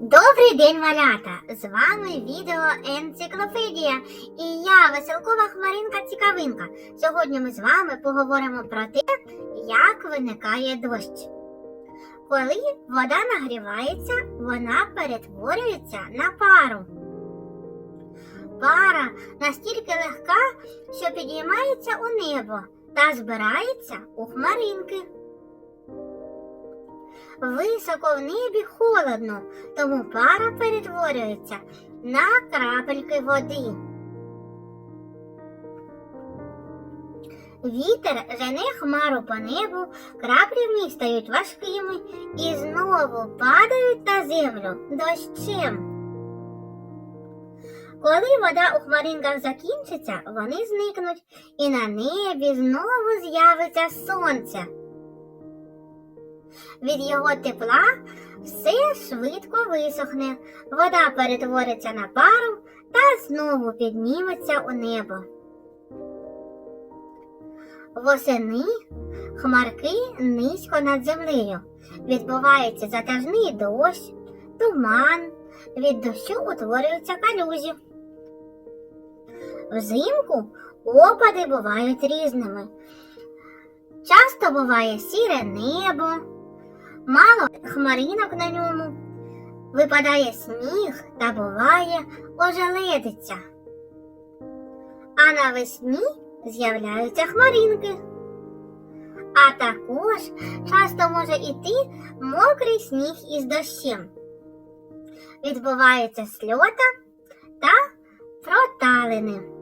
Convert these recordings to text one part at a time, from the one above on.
день, малята! З вами відео Енциклопедія і я, Веселкова Хмаринка Цікавинка. Сьогодні ми з вами поговоримо про те, як виникає дощ. Коли вода нагрівається, вона перетворюється на пару. Пара настільки легка, що підіймається у небо та збирається у хмаринки. Високо в небі холодно, тому пара перетворюється на крапельки води. Вітер жене хмару по небу, краплі в них стають важкими і знову падають на землю дощем. Коли вода у хмаринках закінчиться, вони зникнуть, і на небі знову з'явиться сонце. Від його тепла все швидко висохне, вода перетвориться на пару та знову підніметься у небо. Восени хмарки низько над землею. Відбувається затяжний дощ, туман, від дощу утворюються калюжі. Взимку опади бувають різними. Часто буває сіре небо, мало хмаринок на ньому, випадає сніг та буває ожеледиця. А навесні з'являються хмаринки. А також часто може іти мокрий сніг із дощем. Відбувається сльота та проталини.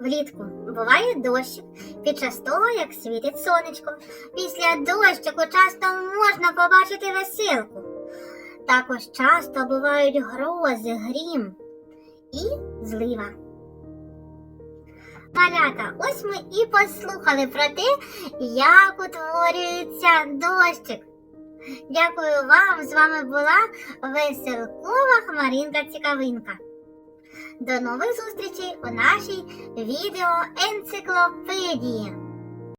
Влітку буває дощик під час того, як світить сонечко. Після дощику часто можна побачити веселку. Також часто бувають грози, грім і злива. Малята, ось ми і послухали про те, як утворюється дощик. Дякую вам! З вами була веселкова Хмаринка Цікавинка. До нових зустрічей у нашій відеоенциклопедії.